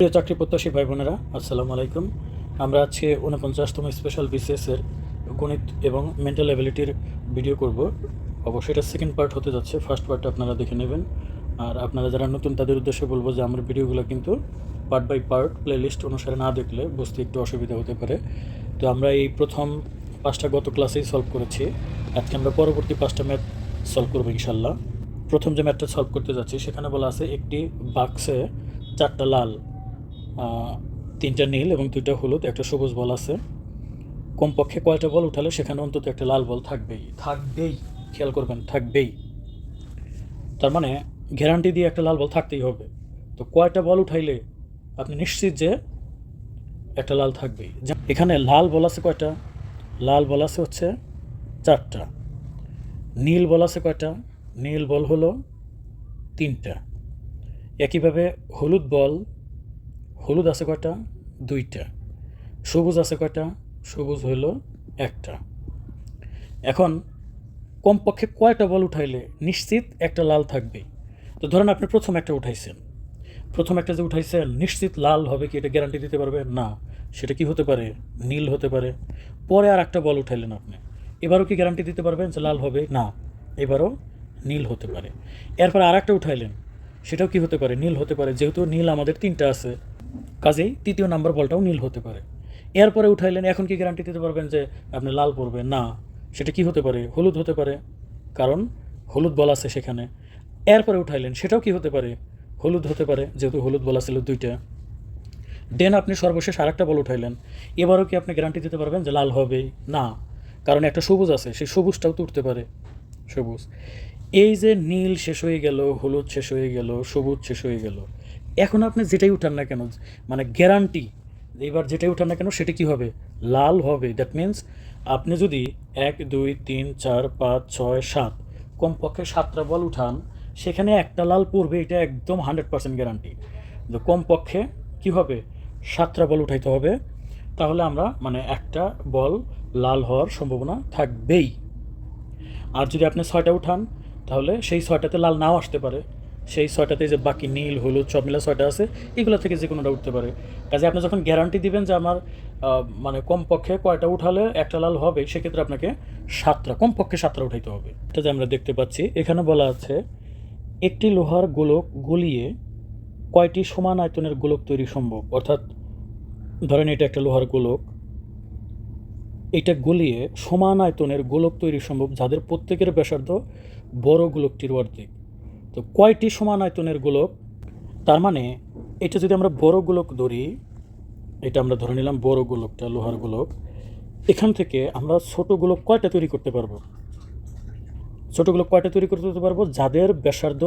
প্রিয় চাকরি প্রত্যাশী ভাই বোনেরা আসসালামু আলাইকুম। আমরা আজকে উনপঞ্চাশতম স্পেশাল বিসিএসের গণিত এবং মেন্টাল অ্যাবিলিটির ভিডিও করব। অবশ্যই এটা সেকেন্ড পার্ট হতে যাচ্ছে। ফার্স্ট পার্টটা আপনারা দেখে নেবেন। আর আপনারা যারা নতুন, তাদের উদ্দেশ্যে বলব যে আমার ভিডিওগুলো কিন্তু পার্ট বাই পার্ট প্লেলিস্ট অনুসারে না দেখলে বুঝতে একটু অসুবিধা হতে পারে। তো আমরা এই প্রথম পাঁচটা গত ক্লাসেই সলভ করেছি। আজকে আমরা পরবর্তী পাঁচটা ম্যাথ সলভ করব ইনশাল্লাহ প্রথম যে ম্যাথটা সলভ করতে যাচ্ছি, সেখানে বলা আছে একটি বাক্সে চারটা লাল। তিনটা নীল এবং দুইটা হলুদ একটা সবুজ বল আছে। কমপক্ষে কয়টা বল উঠালে সেখানে অন্তত একটা লাল বল থাকবেই। থাকবেই। খেয়াল করবেন থাকবেই। তার মানে গ্যারান্টি দিয়ে একটা লাল বল থাকতেই হবে। তো কয়টা বল উঠাইলে আপনি নিশ্চিত যে একটা লাল থাকবেই? এখানে লাল বল আছে কয়টা? লাল বল আছে হচ্ছে চারটা। নীল বল আছে কয়টা? নীল বল হলো তিনটা। একইভাবে হলুদ বল হলুদ আছে কয়টা? দুইটা। সবুজ আছে কয়টা? সবুজ হইল একটা। এখন কমপক্ষে কয়টা বল উঠাইলে নিশ্চিত একটা লাল থাকবে? তো ধরেন আপনি প্রথম একটা উঠাইছেন। প্রথম একটা যে উঠাইছেন, নিশ্চিত লাল হবে কি? এটা গ্যারান্টি দিতে পারবে না। সেটা কি হতে পারে? নীল হতে পারে। পরে আর একটা বল উঠাইলেন আপনি। এবারও কি গ্যারান্টি দিতে পারবেন যে লাল হবে? না। এবারও নীল হতে পারে। এরপর আর একটা উঠাইলেন। সেটাও কি হতে পারে? নীল হতে পারে। যেহেতু নীল আমাদের তিনটা আছে কাজেই তৃতীয় নাম্বার বলটাও নীল হতে পারে। এরপরে উঠাইলেন, এখন কি গ্যারান্টি দিতে পারবেন যে আপনি লাল পড়বে না। সেটা কি হতে পারে? হলুদ হতে পারে। কারণ হলুদ বল আছে সেখানে। এরপরে উঠাইলেন, সেটাও কি হতে পারে? হলুদ হতে পারে, যেহেতু হলুদ বলা ছিল দুইটা। দেন আপনি সর্বশেষ আরেকটা বল উঠাইলেন। এবারও কি আপনি গ্যারান্টি দিতে পারবেন যে লাল হবেই? না। কারণ একটা সবুজ আছে, সেই সবুজটাও তো উঠতে পারে। সবুজ। এই যে নীল শেষ হয়ে গেল, হলুদ শেষ হয়ে গেল, সবুজ শেষ হয়ে গেল। এখন আপনি যেটাই উঠান না কেন মানে গ্যারান্টি এবার যেটাই উঠান না কেন, সেটা কি হবে? লাল হবে। দ্যাট মিন্স আপনি যদি এক, দুই, তিন, চার, পাঁচ, ছয়, সাত, কমপক্ষে সাতটা বল উঠান, সেখানে একটা লাল পড়বে, এটা একদম হান্ড্রেড পার্সেন্ট গ্যারান্টি তো কমপক্ষে কী হবে? সাতটা বল উঠাইতে হবে। তাহলে আমরা মানে একটা বল লাল হওয়ার সম্ভাবনা থাকবেই। আর যদি আপনি ছয়টা উঠান, তাহলে সেই ছয়টাতে লাল নাও আসতে পারে। সেই ছয়টাতে যে বাকি নীল, হলুদ সব মিলে ছয়টা আছে, এগুলো থেকে যে কোনোটা উঠতে পারে। কাজে আপনি যখন গ্যারান্টি দিবেন যে আমার মানে কমপক্ষে কয়টা উঠালে একটা লাল হবে, সেক্ষেত্রে আপনাকে সাতটা, কমপক্ষে সাতটা উঠাইতে হবে। এটা যে আমরা দেখতে পাচ্ছি, এখানে বলা আছে, একটি লোহার গোলক গলিয়ে কয়টি সমান আয়তনের গোলক তৈরি সম্ভব? অর্থাৎ, ধরেন এটা একটা লোহার গোলক, এটা গলিয়ে সমান আয়তনের গোলক তৈরি সম্ভব যাদের প্রত্যেকের ব্যাসার্ধ বড় গোলকটির অর্ধেক। তো কয়টি সমান আয়তনের গোলক? তার মানে এটা যদি আমরা বড় গোলক ধরি, এটা আমরা ধরে নিলাম বড় গোলকটা, লোহার গোলক, এখান থেকে আমরা ছোট গোলক কয়টা তৈরি করতে পারব? ছোট গোলক কয়টা তৈরি করতে পারব? যাদের ব্যাসার্ধ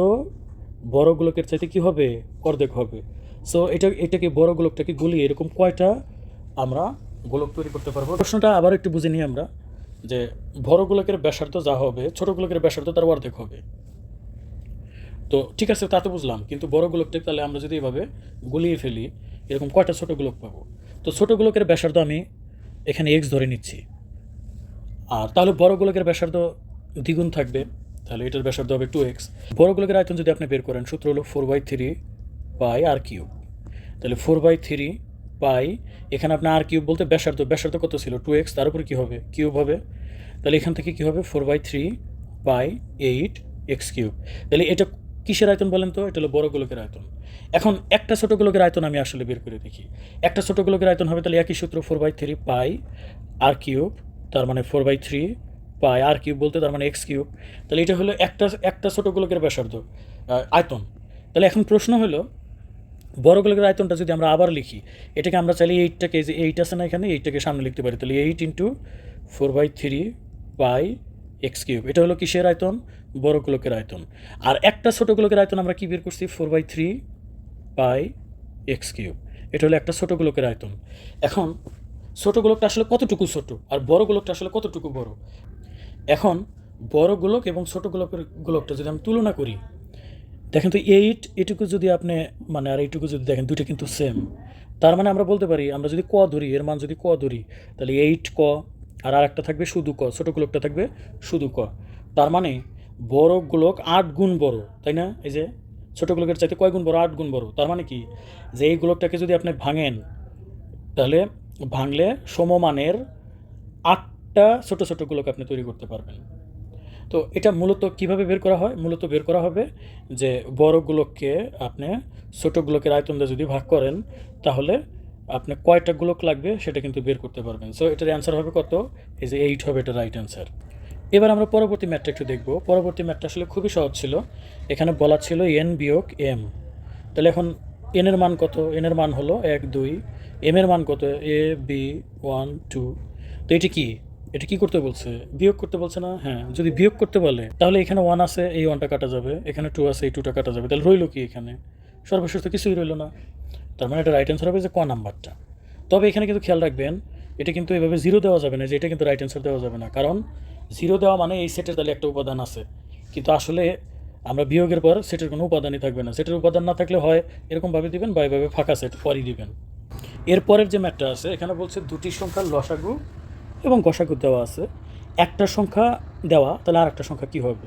বড় গোলকের চাইতে কী হবে? অর্ধেক হবে। সো এটা, এটাকে বড় গোলকটাকে গলিয়ে এরকম কয়টা আমরা গোলক তৈরি করতে পারব? প্রশ্নটা আবার একটু বুঝে নিই আমরা, যে বড় গোলকের ব্যাসার্ধ যা হবে, ছোট গোলকের ব্যাসার্ধ তার অর্ধেক হবে। তো ঠিক আছে, তা তো বুঝলাম। কিন্তু বড় গোলকটাকে তাহলে আমরা যদি এভাবে গুলিয়ে ফেলি, এরকম কয়টা ছোটো গোলক পাবো? তো ছোট গোলকের ব্যাসার্ধ আমি এখানে এক্স ধরে নিচ্ছি। আর তাহলে বড় গোলকের ব্যাসার্ধ দ্বিগুণ থাকবে, তাহলে এটার ব্যাসার্ধ হবে টু এক্স বড় গোলকের আয়তন যদি আপনি বের করেন, সূত্র হলো four by three pi r cube তাহলে ফোর বাই থ্রি পাই এখানে আপনার আর কিউব বলতে ব্যাসার্ধ ব্যাসার্ধ কত ছিল? টু এক্স তার উপরে কী হবে? কিউব হবে। তাহলে এখান থেকে কী হবে? Four by three pi eight x cube তাহলে এটা কিসের আয়তন বলেন তো? এটা হলো বড় গোলকের আয়তন। এখন একটা ছোট গোলকের আয়তন আমি আসলে বের করে দেখি। একটা ছোট গোলকের আয়তন হবে তাহলে একই সূত্র four by three pi r cube তার মানে four by three pi r cube বলতে তার মানে এক্স কিউব তাহলে এটা হলো একটা একটা ছোট গোলকের ব্যাসার্ধ আয়তন। তাহলে এখন প্রশ্ন হলো, বড় গোলকের আয়তনটা যদি আমরা আবার লিখি, এটাকে আমরা চাইলে এইটটাকে যে এইট আছে না এখানে এইটটাকে সামনে লিখতে পারি। তাহলে eight into four by three pi x cube এটা হলো কিসের আয়তন? বড় গোলকের আয়তন। আর একটা ছোট গোলকের আয়তন আমরা কী বের করছি? Four by three pi x cube. এটা হলো একটা ছোট গোলকের আয়তন। এখন ছোট গোলকটা আসলে কতটুকু ছোট? আর বড় গোলকটা আসলে কতটুকু বড়? এখন বড় গোলক এবং ছোট গোলকের গোলকটা যদি আমি তুলনা করি, দেখেন তো এইট, এটুকু যদি আপনি মানে আর এইটুকু যদি দেখেন, দুইটা কিন্তু সেম তার মানে আমরা বলতে পারি, আমরা যদি ক ধরি, এর মান যদি ক ধরি, তাহলে এইট ক, আর আরেকটা থাকবে শুধু ক, ছোটো গোলকটা থাকবে শুধু ক। তার মানে বড় গোলক আট গুণ বড়, তাই না? এই যে ছোটো গোলকের চাইতে কয় গুণ বড়? আট গুণ বড়। তার মানে কি? যে এই গোলকটাকে যদি আপনি ভাঙেন, তাহলে ভাঙলে সমমানের আটটা ছোট ছোট গোলক আপনি তৈরি করতে পারবেন। তো এটা মূলত কীভাবে বের করা হয়? মূলত বের করা হবে যে বড় আপনি ছোট গোলকের আয়তন দিয়ে যদি ভাগ করেন, তাহলে আপনি কয়টা গোলক লাগবে সেটা কিন্তু বের করতে পারবেন। সো এটার অ্যান্সার হবে কত? এই যে এইট হবে এটা রাইট অ্যান্সার এবার আমরা পরবর্তী ম্যাটটা একটু দেখব। পরবর্তী ম্যাটটা আসলে খুবই সহজ ছিল। এখানে বলা ছিল এন বিয়োগ এম তাহলে এখন এন এর মান কত? এন এর মান হলো এক, দুই। এম এর মান কত? এ বি ওয়ান টু তো এটি কি? এটা কি করতে বলছে? বিয়োগ করতে বলছে না? হ্যাঁ যদি বিয়োগ করতে বলে, তাহলে এখানে ওয়ান আছে, এই ওয়ানটা কাটা যাবে। এখানে টু আছে, এই টুটা কাটা যাবে। তাহলে রইল কি এখানে? সর্বশেষ তো কিছুই রইল না। তার মানে এটা রাইট অ্যান্সার হবে যে ক নাম্বারটা। তবে এখানে কিন্তু খেয়াল রাখবেন, এটা কিন্তু এভাবে জিরো দেওয়া যাবে না যে এটা কিন্তু রাইট অ্যান্সার দেওয়া যাবে না। কারণ জিরো দেওয়া মানে এই সেটের তাহলে একটা উপাদান আছে। কিন্তু আসলে আমরা বিয়োগের পর সেটের কোনো উপাদানই থাকবে না। সেটের উপাদান না থাকলে হয় এরকমভাবে দিবেন বা এভাবে ফাঁকা সেট পরই দিবেন। এরপরের যে ম্যাটটা আছে, এখানে বলছে দুটি সংখ্যার লসাগু এবং গসাগু দেওয়া আছে। একটা সংখ্যা দেওয়া, তাহলে আর একটা সংখ্যা কী হবে?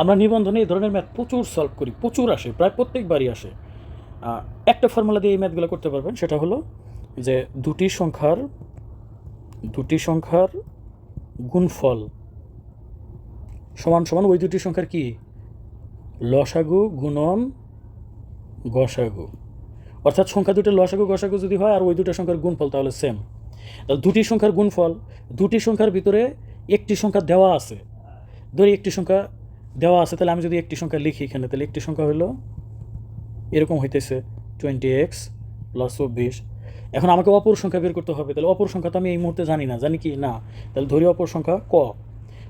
আমরা নিবন্ধনে এই ধরনের ম্যাথ প্রচুর সলভ করি, প্রচুর আসে, প্রায় প্রত্যেকবারই আসে। একটা ফর্মুলা দিয়ে এই ম্যাথগুলো করতে পারবেন, সেটা হলো যে দুটি সংখ্যার দুটি সংখ্যার গুণফল সমান সমান ওই দুটি সংখ্যার কি? লসাগু গুণন গসাগু। অর্থাৎ সংখ্যা দুটো লসাগু গসাগু যদি হয় আর ওই দুটো সংখ্যার গুণফল তাহলে সেম তাহলে দুটি সংখ্যার গুণফল, দুটি সংখ্যার ভিতরে একটি সংখ্যা দেওয়া আছে। ধরি একটি সংখ্যা দেওয়া আছে, তাহলে আমি যদি একটি সংখ্যা লিখি এখানে, তাহলে একটি সংখ্যা হলো এরকম হইতেছে টোয়েন্টি এক্স প্লাস চব্বিশ এখন আমাকে অপর সংখ্যা বের করতে হবে, তাহলে অপর সংখ্যা তো আমি এই মুহূর্তে জানি না, জানি কি? না। তাহলে ধরি অপর সংখ্যা ক।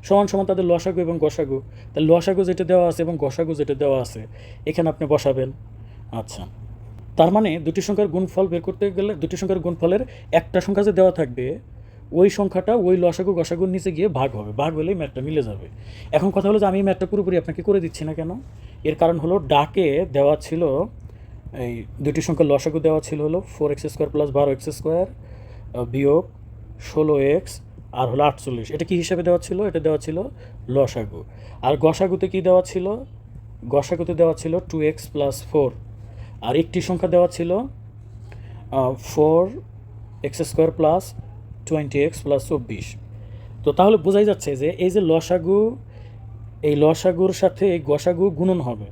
সমান সমান তাদের লসাগু এবং গসাগু। তাহলে লসাগু যেটা দেওয়া আছে এবং গসাগু যেটা দেওয়া আছে, এখানে আপনি বসাবেন। আচ্ছা। তার মানে দুটি সংখ্যার গুণফল বের করতে গেলে দুটি সংখ্যার গুণফলের একটা সংখ্যা যে দেওয়া থাকবে, ওই সংখ্যাটা ওই লসাগু গসাগুর নিচে গিয়ে ভাগ হবে। ভাগ হলেই ম্যাটটা মিলে যাবে। এখন কথা হলো যে আমি ম্যাটটা পুরোপুরি আপনাকে করে দিচ্ছি না কেন? এর কারণ হলো ডাকে দেওয়া ছিল, এই দুটি সংখ্যার লসাগু দেওয়া ছিল হলো ফোর এক্স স্কোয়ার প্লাস বারো এক্স স্কোয়ার বিয়োগ ষোলো এক্স আর হলো আটচল্লিশ। এটা কি হিসাবে দেওয়া ছিল? এটা দেওয়া ছিল লসাগু আর গসাগুতে কি দেওয়া ছিল? গসাগুতে দেওয়া ছিল টু এক্স প্লাস ফোর আর একটি সংখ্যা দেওয়া ছিল four x square plus twenty x plus চব্বিশ। তো তাহলে বোঝাই যাচ্ছে যে এই যে লসাগু, এই লসাগুর সাথে এই গসাগু গুণন হবে।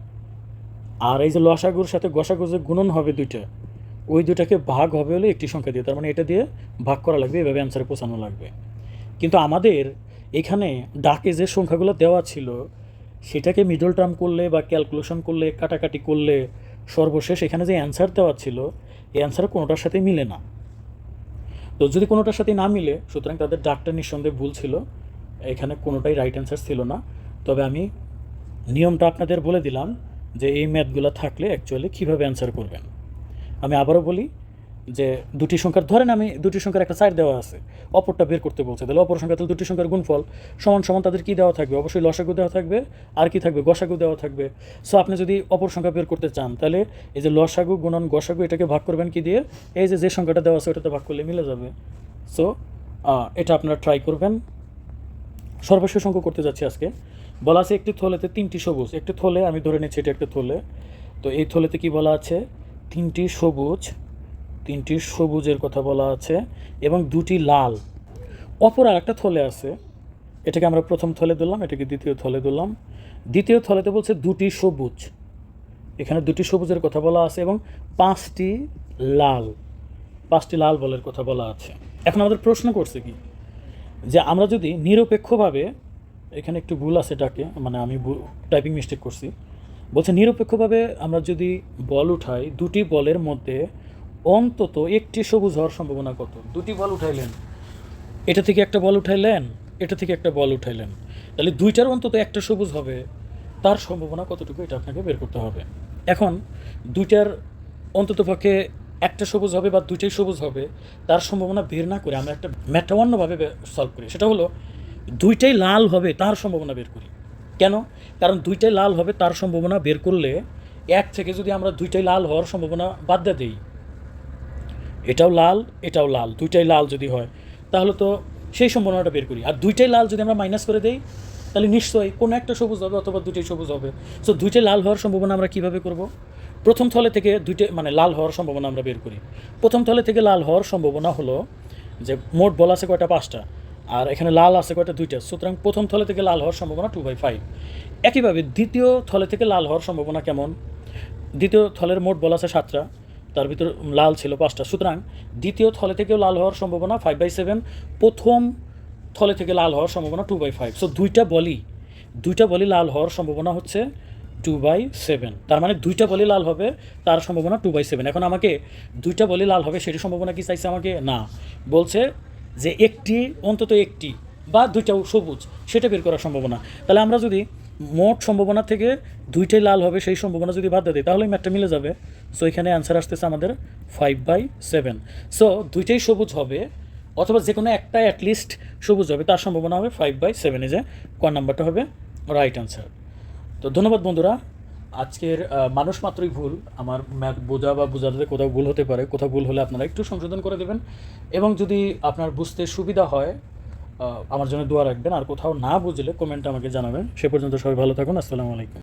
আর এই যে লসাগুর সাথে গসাগু যে গুণন হবে দুইটা, ওই দুটাকে ভাগ হবে হলে একটি সংখ্যা দিয়ে। তার মানে এটা দিয়ে ভাগ করা লাগবে, এভাবে অ্যান্সারে পৌঁছানো লাগবে। কিন্তু আমাদের এখানে ডাকে যে সংখ্যাগুলো দেওয়া ছিল, সেটাকে মিডল টার্ম করলে বা ক্যালকুলেশন করলে, কাটাকাটি করলে সর্বশেষ এখানে যে অ্যান্সার দেওয়া ছিল, এই অ্যান্সার কোনোটার সাথে মিলে না। তো যদি কোনোটার সাথে না মিলে, সুতরাং তাদের ডাকটা নিঃসন্দেহে ভুল ছিল। এখানে কোনোটাই রাইট অ্যান্সার ছিল না। তবে আমি নিয়মটা আপনাদের বলে দিলাম যে এই ম্যাথগুলো থাকলে অ্যাকচুয়ালি কীভাবে অ্যান্সার করবেন। আমি আবারও বলি যে দুটি সংখ্যার, ধরেন আমি দুটি সংখ্যার একটা সাইড দেওয়া আছে, অপরটা বের করতে বলছে, তাহলে অপর সংখ্যা দুটি সংখ্যার গুণফল সমান সমান তাদের কী দেওয়া থাকবে? অবশ্যই লসাগু দেওয়া থাকবে, আর কি থাকবে? গসাগু দেওয়া থাকবে। সো আপনি যদি অপর সংখ্যা বের করতে চান, তাহলে এই যে লসাগু গুণন গসাগু, এটাকে ভাগ করবেন কি দিয়ে? এই যে যে সংখ্যাটা দেওয়া আছে, ওটাতে ভাগ করলে মিলে যাবে। সো এটা আপনারা ট্রাই করবেন। সর্বশেষ অঙ্ক করতে যাচ্ছি আজকে। বলা আছে একটি থলেতে তিনটি সবুজ, একটি থলে, আমি ধরে নিচ্ছি এটা একটা থলে। তো এই থলেতে কি বলা আছে? তিনটি সবুজ তিনটি সবুজের কথা বলা আছে এবং দুটি লাল। অপর আর একটা থলে আছে। এটাকে আমরা প্রথম থলে দিলাম এটাকে দ্বিতীয় থলে দিলাম দ্বিতীয় থলেতে বলছে দুটি সবুজ। এখানে দুটি সবুজের কথা বলা আছে এবং পাঁচটি লাল। পাঁচটি লাল বলের কথা বলা আছে। এখন আমাদের প্রশ্ন করছে কি? যে আমরা যদি নিরপেক্ষভাবে, এখানে একটু ভুল আছে ডাকে মানে আমি টাইপিং মিস্টেক করছি। বলছে নিরপেক্ষভাবে আমরা যদি বল উঠাই, দুটি বলের মধ্যে অন্তত একটি সবুজ হওয়ার সম্ভাবনা কত? দুটি বল উঠাইলেন। এটা থেকে একটা বল উঠাইলেন এটা থেকে একটা বল উঠাইলেন। তাহলে দুইটার অন্তত একটা সবুজ হবে তার সম্ভাবনা কতটুকু এটা আপনাকে বের করতে হবে। এখন দুইটার অন্তত পক্ষে একটা সবুজ হবে বা দুইটাই সবুজ হবে তার সম্ভাবনা বের না করে আমরা একটা ম্যাটটা অন্যভাবে সলভ করি। সেটা হলো দুইটাই লাল হবে তার সম্ভাবনা বের করি। কেন? কারণ দুইটাই লাল হবে তার সম্ভাবনা বের করলে এক থেকে যদি আমরা দুইটাই লাল হওয়ার সম্ভাবনা বাদ দিয়ে দিই এটাও লাল এটাও লাল, দুইটাই লাল যদি হয়, তাহলে তো সেই সম্ভাবনাটা বের করি। আর দুইটাই লাল যদি আমরা মাইনাস করে দেই, তাহলে নিশ্চয়ই কোনো একটা সবুজ হবে অথবা দুটোই সবুজ হবে। সো দুইটাই লাল হওয়ার সম্ভাবনা আমরা কীভাবে করব? প্রথম থলে থেকে দুইটে মানে লাল হওয়ার সম্ভাবনা আমরা বের করি। প্রথম থলে থেকে লাল হওয়ার সম্ভাবনা হলো যে মোট বল আছে কয়টা? পাঁচটা। আর এখানে লাল আছে কয়টা? দুইটা। সুতরাং প্রথম থলে থেকে লাল হওয়ার সম্ভাবনা টু বাই ফাইভ একইভাবে দ্বিতীয় থলে থেকে লাল হওয়ার সম্ভাবনা কেমন? দ্বিতীয় থলের মোট বল আছে সাতটা। তার ভিতর লাল ছিল পাঁচটা। সুতরাং দ্বিতীয় থলে থেকেও লাল হওয়ার সম্ভাবনা ফাইভ বাই সেভেন প্রথম থলে থেকে লাল হওয়ার সম্ভাবনা টু বাই ফাইভ সো দুইটা বলই দুইটা বলই লাল হওয়ার সম্ভাবনা হচ্ছে টু বাই সেভেন তার মানে দুইটা বলই লাল হবে, তার সম্ভাবনা টু বাই সেভেন এখন আমাকে দুইটা বলই লাল হবে, সেটি সম্ভাবনা কি চাইছে আমাকে? না। বলছে যে একটি, অন্তত একটি, বা দুইটাও সবুজ, সেটা বের করার সম্ভাবনা। তাহলে আমরা যদি মোট সম্ভাবনা থেকে দুইটাই লাল হবে, সেই সম্ভাবনা যদি বাদ দিই তাহলে ম্যাটটা মিলে যাবে। সো এখানে অ্যান্সার আসতেছে আমাদের ফাইভ বাই সেভেন সো দুইটাই সবুজ হবে, অথবা যে কোনো একটা অ্যাটলিস্ট সবুজ হবে, তার সম্ভাবনা হবে ফাইভ বাই সেভেনে যে ক নাম্বারটা হবে রাইট অ্যান্সার তো ধন্যবাদ বন্ধুরা, আজকের মানুষ মাত্রই ভুল, আমার ম্যাথ বোঝা বা বোঝাতে কোথাও ভুল হতে পারে, কোথাও ভুল হলে আপনারা একটু সংশোধন করে দেবেন। এবং যদি আপনার বুঝতে সুবিধা হয় আমার জন্য দোয়া রাখবেন। আর কোথাও না বুঝলে কমেন্ট আমাকে জানাবেন। সে পর্যন্ত সবাই ভালো থাকুন। আসসালামু আলাইকুম।